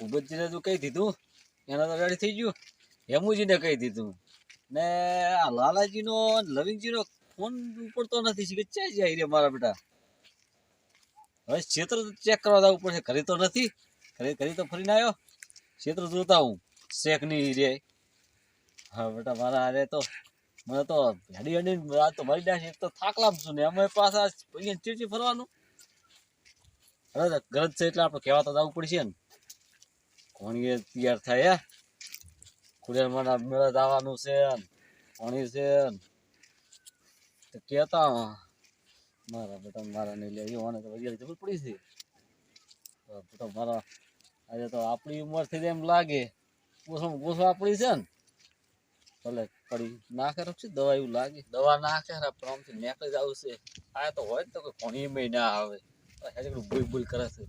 ભૂપતજીને તું કહી દીધું. એના તો રેડી થઈ ગયું. હેમુજીને કહી દીધું. ને આ લાલાજીનો લવિંગજીનો ફોન ઉપડતો નથી. શીખે ક્યાં જાય રે મારા બેટા? હવે ક્ષેત્ર ચેક કરવા જવું પડશે. ઘરે તો નથી. ઘરે ઘરે તો ફરીને આવ્યો. ક્ષેત્ર જોતા હું. શેખની રે. હા બેટા મારા અરે તો મને તો હેડી હેડી રાત તો મળી જાય એક તો થાકલામ છું ને. અમે પાછા ચીચી ફરવાનું. હવે ગ્રંથ છે એટલે આપણે કહેવા તો જવું પડશે ને. કોણીએ તૈયાર થાય ખુડેલમાંના મેળા જવાનું છે ભણી છે તો કહેતા મારા બેટા, મારા નહીં લે એને તો વરિયાળી જરૂર પડી છે. મારા, આજે તો આપણી ઉંમર થઈ એમ લાગે. ઓછો ગોસો આપણી છે ને. ભલે પડી નાખે રખશે દવા એવું લાગે. દવા નાખે પ્રમથી નીકળી જ આવશે આ તો હોય તો કોઈ કોણી મેં ના આવે. હેજે ભૂલ ભૂલ કરે છે.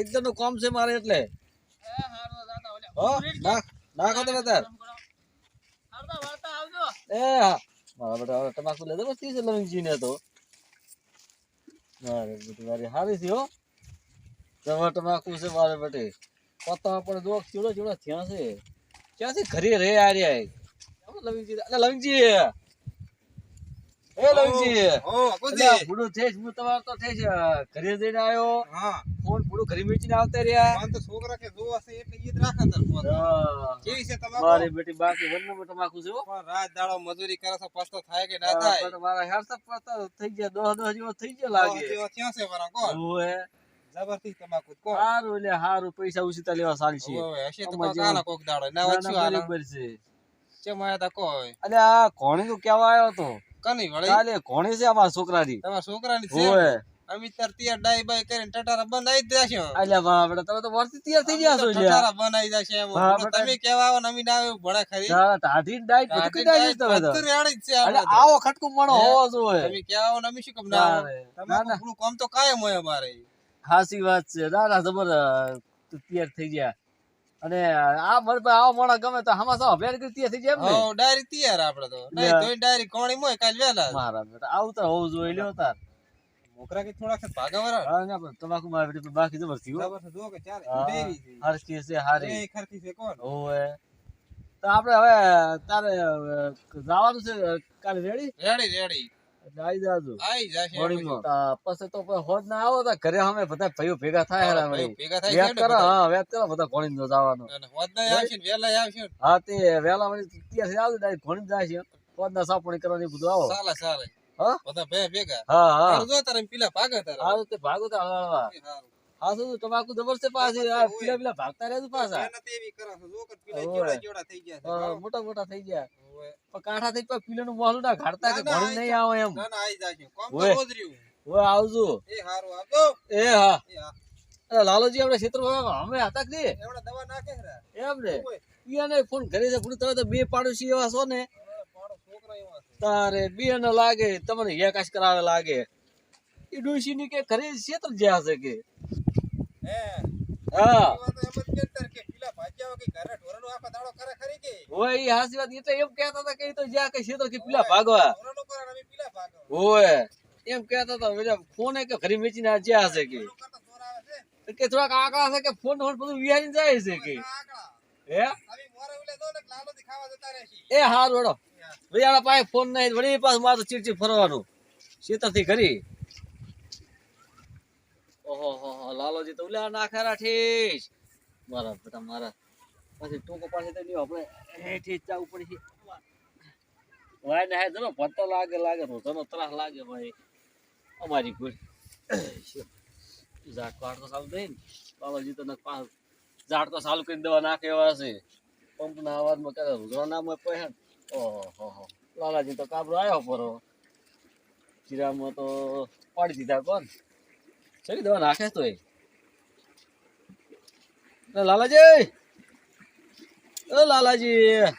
એકદમ કોમ છે મારે એટલે. નાખો તમે તાર એ હા. મારા બેટા તમાકુ લેતો બસ છે લવિંગજી ને તો. મારે હારી છે હો. તમાર તમાકુ છે મારે બેટે પત્તા પણ જો ચૂડો ચૂડો થયા છે. ક્યાંથી ઘરે રે આ રહ્યા લવિંગજી. અરે લવિંગજી. એ લવિંગજી. ઓ થઈશ હું તમાર તો થઈશ ઘરે જઈને આવ્યો. હા. ભૂડું ઘરે વેચીને આવતા રહ્યા. તો છોકરા કે જોવા છે એટલે ઈદ જ રાખે તાર ફોન. કેવી છે તમાકુ મારી બેટી બાકી વન નંબર તમાકુ છે પણ રાત દાડો મજૂરી કરે છે પસ્તો થાય કે ના થાય? પણ મારા હેર સબ પસ્તો થઈ ગયા દોહ દોહ જેવો થઈ ગયો લાગે. જેવા થયા છે વરા કોણ? ઓવે જબરથી તમાકુ કોણ? હારું એટલે હારું પૈસા ઉછીતા લેવા સારી છે. હશે તો કોક દાડો ના ના, વચ્ચે બરાબર છે. ચેમ આયા તા કોઈ અલે આ કોણી નું કેવા આવ્યો તો? કની વળી? કાલે કોણી છે અમારા છોકરાની? તમારા છોકરાની છે? અમે તાર તિયાર ડાઈ બાઈ કરીને ટટારા બંધ આવી અલ્યા બાપ તમે તો વર્ષથી તૈયાર થઈ ગયા છો ટટારા બંધ આવી જશે એમ. હા, બોલો, બટા. તમે કેવા આવો અમે ના આવે ભણે ખરી ના, ટાઢી ડાઈટ બધું તમે તો. રેડી છે અલે આવો ખટકું મણો હોવો જોઈએ. તમે કેવા આવો અમે શું કામ ના. પૂરું તો કાયમ હોય અમારે. હાસી વાત છે. ના ના જબર તૈયાર થઈ ગયા. અને આ મને પણ આવો મોણા ગમે તો હમા સૌ અભ્યાસ કરી તૈયાર થઈ જાય એમ ને? ડાયરી તૈયાર આપડે તો. નહીં તો ડાયરી કોણી મોય કાલ વેલા મારા બેટા આવું તો હોવું જોઈએ લ્યો તાર. મોકરા કે થોડા કે ભાગા હા ના પણ તમાકુ મારે બેટી બાકી જબર થયું બરાબર છે જો કે ચાલે. ડેરી છે. હરખી છે હારે. એ ખરતી છે કોણ? ઓવે. તો આપણે હવે તારે જવાનું છે કાલે રેડી? Ready ready. આવી જાજો. આઈ જશે પછી. તો હોજ ના આવો તો ઘરે અમે બધા ભાઈઓ ભેગા થાય હેરા ભાઈ ભેગા થાય વેત કરો હા વેત કરો બધા ઘોડીને જો જવાનું. અને હોદના આવશે વેલા આવશે હા તે વેલા આવજો ડાયરેક્ટ ઘોડીને જાય છે. હોજના સાપણી કરવાની બધું આવો. ચાલે ચાલે? બધા ભે ભેગા? હા હા. જો તારે પેલા ભાગા તારે. હા તે ભાગો તો હળવા હા શું તમાકુ જબર છે પાછી? આ પેલા પેલા ભાગતા રહેજો પાછા. મહેનત એવી કરો છો. જો કે પેલા ઓવે. કેવડા કેવડા થઈ ગયા હા, મોટા મોટા થઈ ગયા. પણ કાંઠા થઈ પછી પીલાનું મોહલું ના ઘાડતા કે ના, ના, નહીં આવે એમ. ના ના આઈ જશે કોમ તો રોજ રહ્યું. હવે આવજો. એ હારું આવજો. એ હા. અરે લાલોજી આપણે ક્ષેત્ર અમે હતા કે? નહીં? દવા નાખે. ઈયાને ફોન કરે છે તમે તો બે પાડોશી એવા છો ને હવે પાડો છોકરા એવા છે તારે બે ને લાગે તમને હેકાશ કરાવે લાગે. એ ડોશી ની કે ઘરે ક્ષેત્ર જ્યાં છે કે? હે? હા. એવા તો એમ જ કહેતા કે પેલા ભાગ્યા કે ઘરે ઢોરાનું આખો દાડો કરે ખરી કે? હોય એ હાસી વાત એટલે એમ કહેતા હતા કે ઈ તો જ્યાં કે ક્ષેત્ર કે પેલા ભાગવા. ઢોરાનું કરે ને અમે પેલા ભાગો હોય એમ કહેતા હતા પેલા ફોને કે ઘરે વેચીને આ જ્યાં છે કે? ઢોરો કરતા ઢોર આવે છે? કે થોડાક આંકડા છે કે ફોન ફોન બધું વિહારીને જાય છે કે? આ આંકડા. હે? અમે મોરે ઉલે દો ને લાલોથી ખાવા જતા રહેશી. એ હારું હેડો. વળી પાસે ફોન નહીં, વળી પાછું મારે ચીડચીડ ફરવાનું. શેતરથી ઘરી. ઓહો, હો લાલોજી તો ઉલ્યા નાખે રાખીશ. મારા બેટા મારા. પછી ટૂંકો પાસે તો નહીં આપણે હેઠી જવું પડશે. વાય ને હે જનો ભટ્ટો લાગે લાગે, રોજનો ત્રાસ લાગે ભાઈ. અમારી કોઈ ઝાડ પાડ તો સારું થઈ ને. લાલોજી તો ઝાડ તો સારું કરીને દવા નાખે એવા છે. પંપના અવાજમાં કરે રોજના નામ પહેન ઓહો. લાલાજી તો કાબરો આવ્યો પરો. ચીરામાં તો પાડી દીધા કોણ? ચલી દવા નાખે તો એ લાલાજી! એ લાલાજી!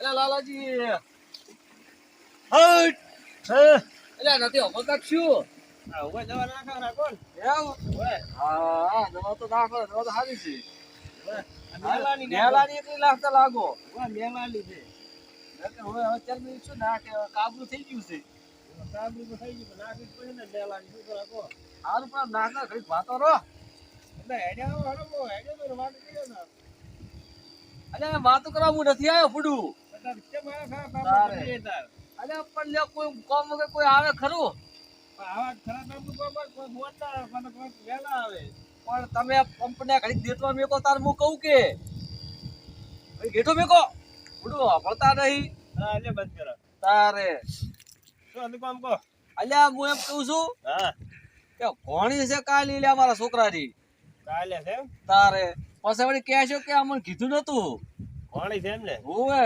એ લાલાજી! હટ! હે! એટલે નથી અમર કાક શું દવા નાખો કોણ? એવું? હા હા દવા તો નાખો દવા તો સારી છે. મેલાની એટલી લાગતા લાગો. મેલાની છે. હવે હવે ચરબી શું નાખે કાબુ થઈ ગયું છે. કાબુ થઈ ગયું નાખી પડે ને મેલાની શું કરો કો પણ નાખના ઘડીક વાતો રહો. એટલે હેડ્યા હડો હેડ્યો તો વાત કર્યો ને. અલ્યા વાતો કરવા હું નથી આવ્યો ફૂડું. પણ લે કોઈ કોમ વગર કોઈ આવે ખરું. આવા ખરા કામ કોઈ બોલતા વહેલા આવે. પણ તમે પંપને ઘડી દેતવા મેકો તાર હું કહું કે? ભાઈ ઘેઠો મેકો. ઉડો વાપરતા નહીં. એટલે બંધ કરો. તારે. શું હતું કામ કહો? અલ્યા હું એમ કહું છું હા. કે કોણી છે કાલી લે મારા છોકરાની. કાલે છે તારે. પછી વળી કહેશો કે અમને કીધું નતું કોણી છે એમ ને? હોવે.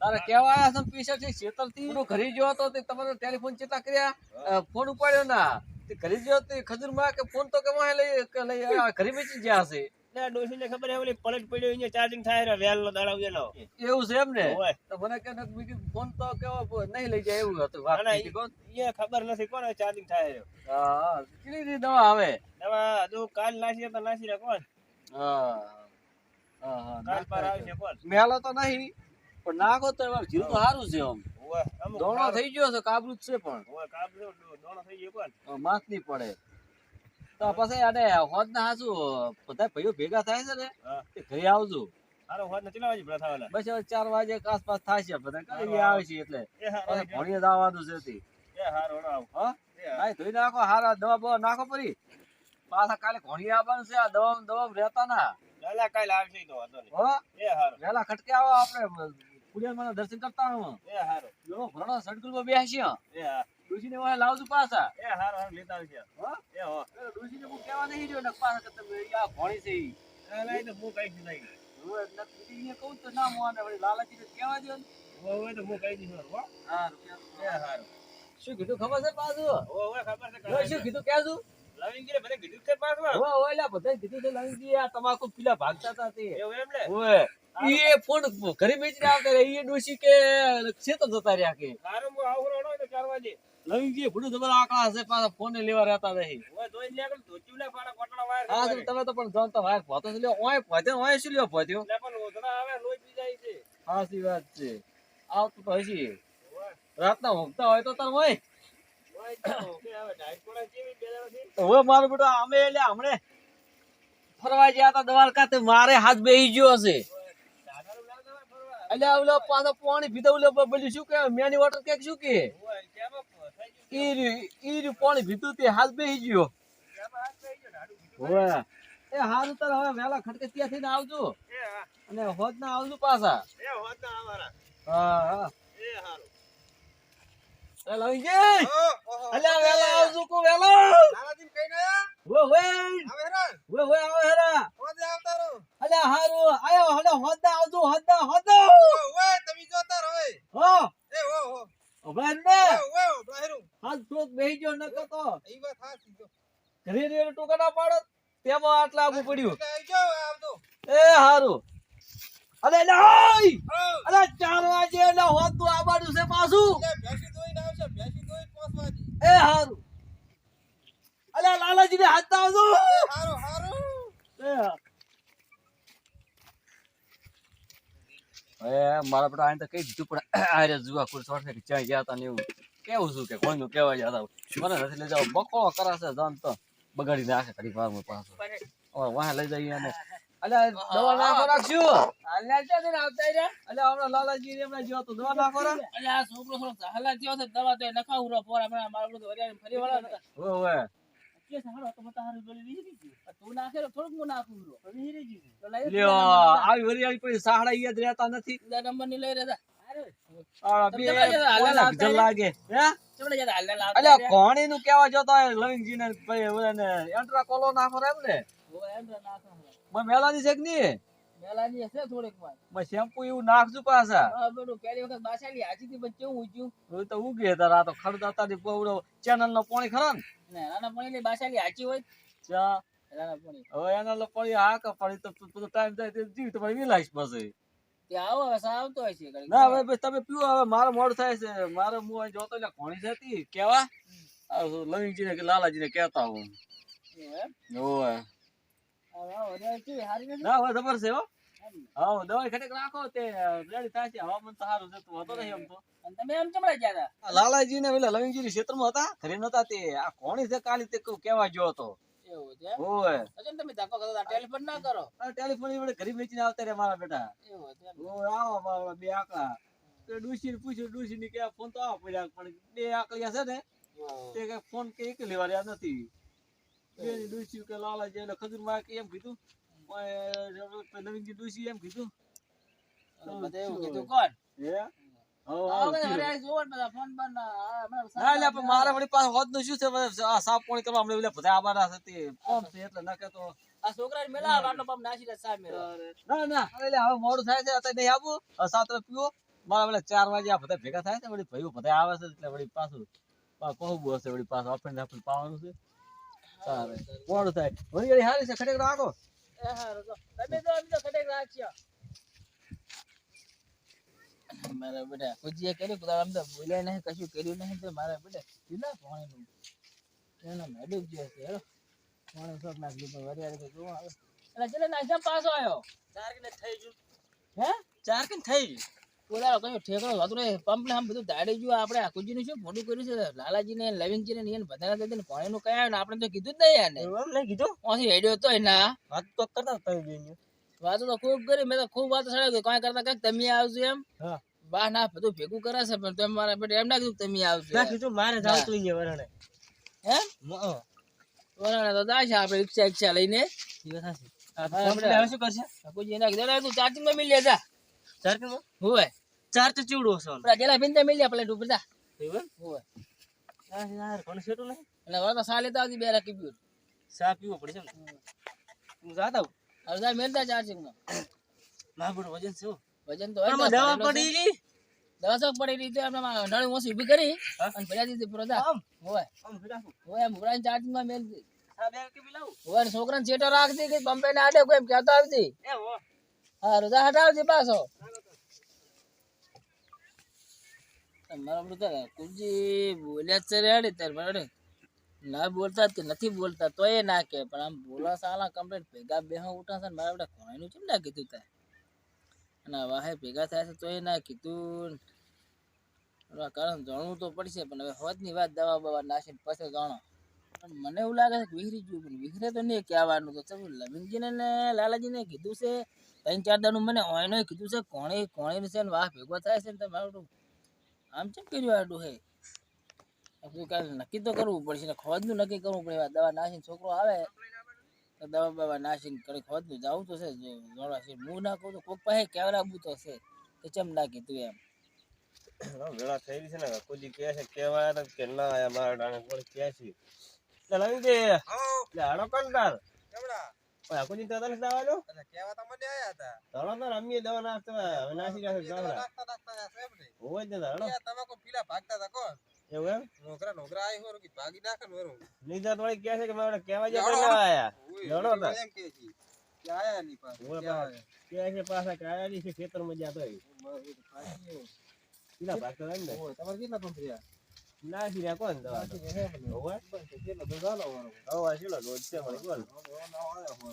તારે કેવા આયા છે પીસે છે હું ઘરે ગયો હતો તે તમારો ટેલિફોન ચેતા કર્યા. ફોન ઉપાડ્યો ના. ઘરે ગયો તે ખજૂરમાં કે ફોન તો કે વાહે લઈ લઈ આ ઘરે વેચી ગયા હશે. ને ડોસીને ખબર હે ઓલી પલટ પડ્યો અહીંયા ચાર્જિંગ થાય રે વેલનો દાડા એનો એવું છે એમ ને તો મને કે બીજું ફોન તો કેવો નહીં લઈ જાય એવું હતું વાત ના, ના, કોણ? એ ખબર નથી કોણ ચાર્જિંગ થાય રે હા કેટલી દી દવા આવે? દવા હજુ કાલ નાસી તો નાસી રે કોણ? હા હા હા કાલ પર આવશે કોણ? મેલો તો નહીં. પણ નાખો તો તો સારું છે આમ. દોણો થઈ ગયો છે કાબરું જ છે પણ. માસ નહીં પડે. તો પછી આને હોદ ના હાસુ બધા ભાઈઓ ભેગા થાય છે ને તે ઘરે આવજો. બસ હવે ચાર વાગે આસપાસ થાય છે બધા કઈ આવે છે એટલે. ભણીએ આવવાનું છે તે. એ હારો હડો આવ. હા? એ હારો. નાઈ ધોઈ નાખો હારા દવા બવા નાખો પરી. પાછા કાલે ઘણી આવવાનું છે આ દવા દવા રહેતા ના. લાલા કાલ આવશે તો વેલા ખટકે આવો આપણે કુડિયામાં દર્શન કરતા હું એ હારો. જો ભણો સડકુલમાં બેસી એ હા. ડુસીને વાહે લાવજો પાછા. એ હારો હારો લેતા આવશે હો? એ હો. ડુસીને હું કેવા નહીં રહ્યો ને પાછા કે તમે આ ઘોણી છે ઈ. એ તો હું કઈ નહીં હું એટલે બીજીને કહું તો ના મોને વળી લાલાજીને કેવા દ્યો ને. ઓય તો હું કઈ નહીં હો. હા, એ હારો. શું કીધું ખબર છે પાછું? ઓય ખબર છે શું કીધું કહેજો? લવિંગીરે ભલે કીધું છે પાછું. ઓય, ઓય, લા, બધા કીધું છે લવિંગી આ તમાકુ પીલા ભાગતા હતા તે. એવું એમ ને ઓય, ઈ ફોન ઘરે બેચીને આવતા રહ્યા, ઈ ડોશી કે ખેતર જતા રહ્યા કે. હું લવિંગજી એ ભૂંડું તમારા આંકડા હશે પાછા ફોને લેવા રહેતા નહીં. હા તમે તો પણ જાણતા વાયર ભોતો છે લ્યો. ઓય ભોતે ઓય શું લ્યો ભોત્યો છે. સાચી વાત છે. આવતું તો હશે. રાતના ઊંઘતા હોય તો તાર હોય. હવે મારું બેટો અમે એટલે હમણે ફરવા ગયા હતા દ્વારકા તે મારે હાથ બેહી ગયો હશે. એટલે ઓલો પાછો પાણી પીધા ઓલો બોલ્યું શું કે મેની વોટર કેક શું કે? ઈ ઈ પાણી પીધું તે હાલ બેહી ગયો. હવે એ હાલ તાર હવે વેલા ખટકે ત્યાંથી ને આવજો. અને હોદ ના આવજો પાછા. એ હોજ ના અમારા હા હા. એ હાલ અલ્યા વહેલા આવજો કો નાનાજી કઈ ના આવે આવો હેરા. અલ્યા હારું. આયો હલે હોદ ના આવજો હોદ ના હોદ. ના ઓય તમે જોતા રહો એ હો. એ ઓ હો. ઊભા ને ઓય બહેરું હાથ થોડોક બેહી ગયો ન તો ઈ વાત હાચી જો ઘરે રેડ ટોકા ના પાડો. તેમાં આટલા આગું પડ્યું. એ હારું. અરે ઓ અરે ચાર વાગે એટલે હોદ તું આવવાનું છે પાછું. ભેંસી દોઈને આવશે ભેંસી દોઈ પાંચ વાગે એ હારું. અરે લાલાજી ને હાથ ના આવજો. હારું હારું. એ હા. એ મારા પડે આને તો કઈ દીધું પણ આરે જુવા કુલ છોડશે કે ક્યાંય ગયા તા ને એવું. કેવું છું કે કોઈનું કહેવા ગયા તા મને નથી લઈ જાવ. બકો કરાશે જાન તો. બગાડી નાખે ઘડી વારમાં પાછો. હવે વાહ લઈ જઈએ અને અલે દવા નાખો રાખશું અલે ને આવતા રહ્યા. અલે હમણાં લાલાજી ને હમણાં જો તો દવા નાખો રા. અલે આ છોકરો થોડો હાલા થયો છે દવા તો નખાવું રો પોરા મારા મારું બધું હરિયાળી ફરી વાળા હતા ઓય કે સારો તો મતા હારું બોલી દીધી. તું નાખે થોડુંક હું નાખું રો ગયું તો લઈ આવી વરિયાળી સાહડા યાદ રહેતા નથી. બીજા નંબરની લઈ મેલાની છે કે નહીં? મેલાની હશે થોડીક વાર. શેમ્પુ એવું નાખશું પાછા. હા બેટું પહેલી વખત બાસાલી હાચી થી પછી કેવું ઊંચ્યું હવે તો ઉગે તારા આ તો ખડદાતા ની પવડો ચેનલ નો પાણી ખરા ને? ને નાના પાણી ની બાસાલી હાચી હોય? ચા. નાના પાણી. હવે એના લો પાણી તો ટાઈમ જાય તે જીવ તમારે વિલાઈશ પછી. ના હવે તમે પીવો હવે મારે મોડ થાય છે. મારે હું અહીં જોતો એટલે કોણી જતી. કેવા? લવિંગજી ને કે લાલાજીને કેતા હું ઓય હવે જબર છે હો હા દવાઈ ખટેક રાખો તે રેડી થાય છે. હવામાન તો સારું છે તો વાંધો નહીં એમ તો. અને તમે એમ ચમડા ગયા હતા? લાલાજી ને પેલા લવિંગજી ક્ષેત્રમાં હતા ઘરે નતા તે. આ કોણી છે કાલી તે કેવા ગયો હતો? એવું છે? ઓય. તમે ધક્કો કરતા હતા, ટેલિફોન ના કરો. ટેલિફોન વડે ઘરે વેચીને આવતા રે મારા બેટા. એવું છે. ઓય આવો મારા બે આકડા. તો ડુસી પૂછ્યું ડુસી ની કે ફોન તો આવો પડ્યા પણ બે આકડિયા છે ને તે કે ફોન કે એક લેવા રહ્યા નથી. બે ની ડુસી કે લાલાજી એટલે ખજૂરમાં કે એમ કીધું. નવીનજી ડુસી એમ કીધું. બધા એવું કીધું કોણ? હે? આ હા બધા હરિયાળી જોવો ને બધા ફોન બંધ ના, આ હમણાં ના એટલે પણ મારા વળી પાસે હોદનું શું છે? સાફ પાણી કરવા અમને બધા આબારા છે તે. છે એટલે ના કહેતો આ છોકરાને મેલા આટલો પંપ નાસી સાહેબ ના ના. એટલે હવે મોડું થાય છે અત્યારે નહીં આવું. હવે સાત પીવો. મારા વળી ચાર વાગે આ બધા ભેગા થાય છે વળી ભાઈઓ બધા આવે છે એટલે વળી પાછું કહું હશે વળી પાછું આપણે આપણે પાવાનું છે. સારું. મોડું થાય? વળી વળી હારી છે ખટેક રાખો. એ હારું તો. તમે તો અમે તો ખડેક રાખ્યો મારા બેટા કુજીએ કર્યું કુદા અમે તો બોલ્યા નહીં કશું કર્યું નહીં તો મારા બેટા કેટલા પાણીનું? એનો મેડુક જે છે હેલો પાણી શોખ નાખી પણ વરિયાળી કે જોવા આવે. એટલે ચલે નાખ્યા પાછો આવ્યો. ચાર કે થઈ ગયું. હે? ચાર કે થઈ ગયું. બોલાવો કયો ઠેકડો વાતો રે પંપ ને આમ બધું દાડી ગયું આપણે આકુજીનું શું મોટું કર્યું છે? લાલાજી ને લવિંગજી ને એને બધાને દઈને પાણીનું કયા આપણે તો કીધું જ નહીં યાર ને એમ નહીં કીધું? ઓથી હેડ્યો તો ના. વાત તો કરતા થઈ ગયું વાતો તો ખૂબ કરી મેં તો ખૂબ વાતો સડાવી કાંઈ કરતા કંઈક તમે આવજો એમ. બા ના બધું ભેગું કરે પણ તમે મારા બેટા એમ ના કીધું તમે આવજો. કીધું મારે જાવું તું અહીંયા વરણે. હે? વરાણા તો જાય છે આપણે રિક્ષા રિક્ષા લઈને. હવે શું કરશે? કોઈ એના કીધું તું ચાર્જિંગમાં મિલ જા હોય ચાર તો ચીવડો છે પેલા જેલા બિન મિલ જા પ્લેટ ઉપર જા એવું હોય. યાર કોણ સેટું નહીં? એટલે તો સાલે તો આવતી બે રાખી ગયું ચા પીવો પડશે ને. હું જાતા હું હવે જા મેલતા ચાર્જિંગમાં મારું વજન છે વજન તો હોય ને, દવા છે. પડી ગઈ દવા શોખ પડી રહી તો એમને નળી ઓછી ઊભી કરી અને ભર્યા દીધી પૂરો જા. આમ? હોય. આમ ફેરાવું હોય ઉભરાઈને ચાર્જિંગમાં મેલ દી. આ હોય ને ચેટો રાખતી કે પંપે ને આડે કોઈ એમ કહેતો આવતી હા. રજા હટાવતી પાછો. મારા બધું કુજી બોલ્યા છે રેડી તાર બરાબર ના બોલતા કે નથી બોલતા તો ના કે પણ આમ બોલા સાલા કમ્પ્લીટ ભેગા બેહો ઉઠા ને મારા બધા કોઈનું ચેમ ના કીધું તાર? અને વાહે ભેગા થાય છે તો ના કીધું. કારણ જાણવું તો પડશે, પણ હવે હોતની વાત દવા બવા નાખીને પછી જાણો. પણ મને એવું લાગે છે કે વિહરી ગયું પણ વિહરે તો નહીં કહેવાનું તો. તમે લવિંગજીને ને લાલાજીને કીધું છે, ત્રણ ચાર દાનું મને ઓયનો કીધું છે, કોણે કોણે છે વાહ ભેગો થાય છે ને તમારું આમ ચેમ કર્યું આડું હે આપણે નક્કી તો કરવું પડશે ને ખોદનું નક્કી કરવું પડે દવા નાશીને છોકરો આવે તો દવા બવા નાશીને કરી ખોદનું જવું તો છે જોડા છે. હું ના કહું તો કોક પાસે કેવરાબું તો છે કે ચેમ ના કીધું એમ. વેળા થઈ રહી છે ને કોઈ કહે છે કેવા તો કે ના આયા મારા ડાણે કોણ કહે છે. એટલે દે. એટલે હાડો કંટાર કેવડા? તને દાવાનો કેવા તો મને આયા હતા. રમીએ દવા નાખતા હવે નાસી નાખતા નાખતા જ ત્યાં તમાકુ પીલા ભાગતા હતા કોણ? એવું એમ? નોકરા નોકરા આઈ હોર કે ભાગી નાખે ને વરું? નીતા થોડી કહે છે કે મારે જાય જાડો, પણ આયા. જાડો હતા. એમ કે છે. કે આયા ની પાસે ક્યાં કહે છે પાછા કે આયા ની છે ખેતરમાં જ્યાં તો આયા? પીલા ભાગતા હતા ને? તમારે કેટલા પંપ રહ્યા? નાસી રહ્યા કોણ દવા. હવે શીલો છે કોણ.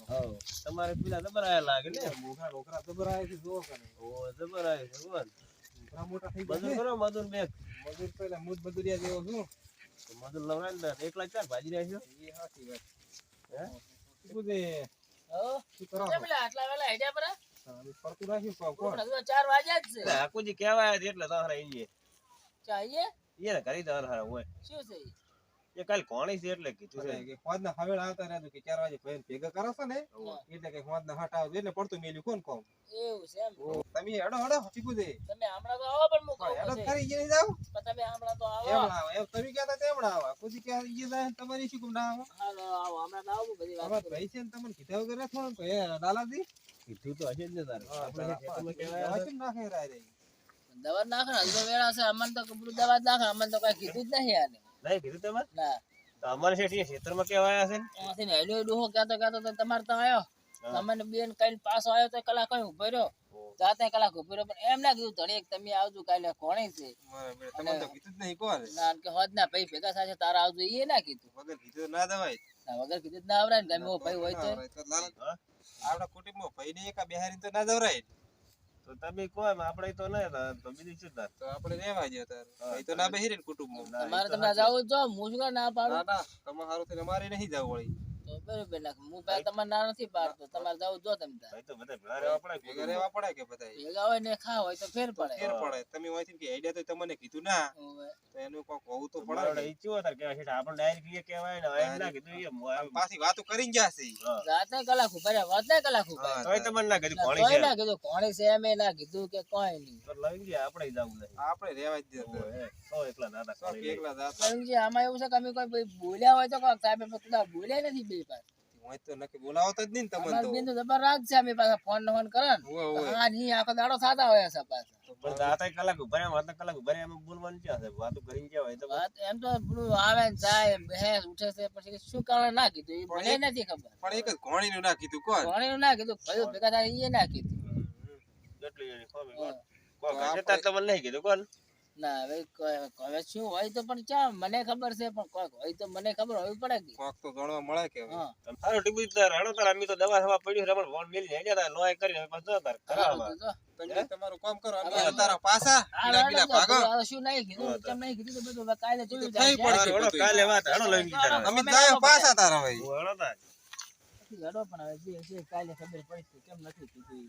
હવે તમારે પેલા જબર લાગે ને મોટા નોકરા છે જોવો ઓ જબર છે કોણ નોકરા મોટા થઈ મજૂર કરો મજૂર બે મજૂર પેલા મુજ મજૂરિયા જેવો છું મજૂર લવડાય ને એકલા ચાર ભાજી રહ્યા છો એ હાથી વાત હે શું હો શું કરો કેમ આટલા વેલા પરા ફરતું રાખ્યું કોણ ચાર વાગ્યા જ છે એટલે આકુજી કહેવાય એટલે તમારે અહીંયા ચાહીએ એને કરી દે હારા હોય. શું છે એ કાલ કોણી છે એટલે કીધું છે. કે ખોદના હવેળ આવતા રહેજો કે ચાર વાગે ભાઈને ભેગા કરો છો ને એટલે કે ખોદના ના હટાવ એટલે પડતું મેલ્યું કોણ કોમ એવું છે એમ? તમે હેડો હેડો ચીકુ દે તમે હમણાં તો આવો પણ મુકો હેડો કરી જઈ જાવ પણ તમે હમણાં તો આવો. એમ આવો એમ તમે કહેતા તેમ આવો. કુદી કે ઈ જાય તમારી શું કેમ ના આવો? હાલો આવો હમણાં તો આવું બધી વાત. ભાઈ છે ને તમને કીધા વગર ના થોડું કે દાલાજી? કીધું તો હશે જ ને તારે. આપણે કેમ નાખે રાય રે દવા નાખે ને હજુ વેળા છે અમને તો કપડું દવા નાખે અમને તો કઈ કીધું જ નહીં આને. નહીં કીધું તમે? ના. તો અમારે છે ઠીક કેવા આવ્યા છે ત્યાંથી ને હેલો ડોહો કહેતો કહેતો તો તમારે તો આવ્યો તમને બેન કઈ પાછો આવ્યો તો કલાક કઈ ઊભો રહ્યો. જાતે કલાક ઊભો રહ્યો પણ એમ ના કીધું ધણી તમે આવજો કાલે કોણે છે? તમને તો કીધું જ નહીં કોણ? ના કે હોત ના ભાઈ ભેગા સાથે તારા આવજો એ ના કીધું. વગર કીધું ના દવાય. વગર કીધું ના આવરાય ને ગમે ભાઈ હોય તો. આપડા લાલ- આપણા કુટુંબમાં એક બેહારીને તો ના દવરાય. તો તમે કહો આપણે તો ના તો- તો બીજું શું તો આપણે રહેવા દે તાર તો ના બેહી રહે કુટુંબ મારે તમારે તમને જવું જો હું શું ના પાડું? ના ના તમારે હારું થઈને અમારે નહીં જવું વળી. તો બરોબર ના હું પેલા તમારે ના નથી પાડતો તમારે જવું જો તમે ભાઈ તો બધા ભેળા રહેવા પડે ભેગા રહેવા પડે કે બધા? ભેગા હોય ને ખા હોય તો ફેર પડે. ફેર પડે. તમે વાંચી કે આઈડિયા તો તમને કીધું ના. તો એનું કોક હોવું તો પડે. ઈચ્છું તાર કહેવાય છે આપણે ડાયરેક્ટ એ કહેવાય ને એમ ના કીધું એ પાછી વાતો કરીને જશે રાતે કલાક ઊભા વાતે કલાક ઊભા તોય તમને ના કીધું કોણી છે ના કીધું કોણે છે એમ ના કીધું કે કોઈ નહીં. તો લઈ ગયા આપણે જવું નહીં. આપણે રહેવા જ દે સો એકલા દાદા. એકલા દાદા. આમાં એવું છે કે અમે કોઈ ભાઈ બોલ્યા હોય તો કોક સાહેબ બોલ્યા નથી બે પાસે હોય તો નક્કી બોલાવતો જ નહીં તમને તો. બેન તો છે અમે પાછા ફોન ને ફોન કરે ને. હોવે, હોવે. હા ની આખો દાડો થતા હોય છે પાછા. પણ દાતા કલાક ઊભા રહ્યા વાતા કલાક ઊભા રહ્યા બોલવાનું ક્યાં છે? વાતો કરીને ક્યાં હોય તો વાત એમ તો પેલું આવે ને જાય બેસ ઉઠે છે પછી શું કારણ ના કીધું? એ મને નથી ખબર. પણ એક જ ઘોણીનું ના કીધું કોણ? નું ના કીધું ભેગા થાય એ ના કીધું. એટલી. કોણ? તમને નહીં કીધું કોણ? ના હવે હવે શું હોય તો પણ ચા મને ખબર છે પણ કોઈક હોય તો મને ખબર હોવી પડે કે. કોક તો જાણવા મળે કે. હા. ટીબુ તાર હણો તાર અમે તો દવા હવા પડ્યું રમણ ફોન મેલી હેડ્યા તાર લોય કરી હવે પાછો તાર કરાવા તમારું કામ કરો અમે તારા પાછા આ પેલા ભાગો. આ શું નહીં કીધું કેમ નહીં કીધું તો બધું હવે કાલે જોયું થઈ પડશે. હણો કાલે વાત હણો લઈને તાર અમે જાય પાછા. તારા ભાઈ. હણો તાર. લડો પણ હવે જે છે કાલે ખબર પડશે કેમ નથી કીધું.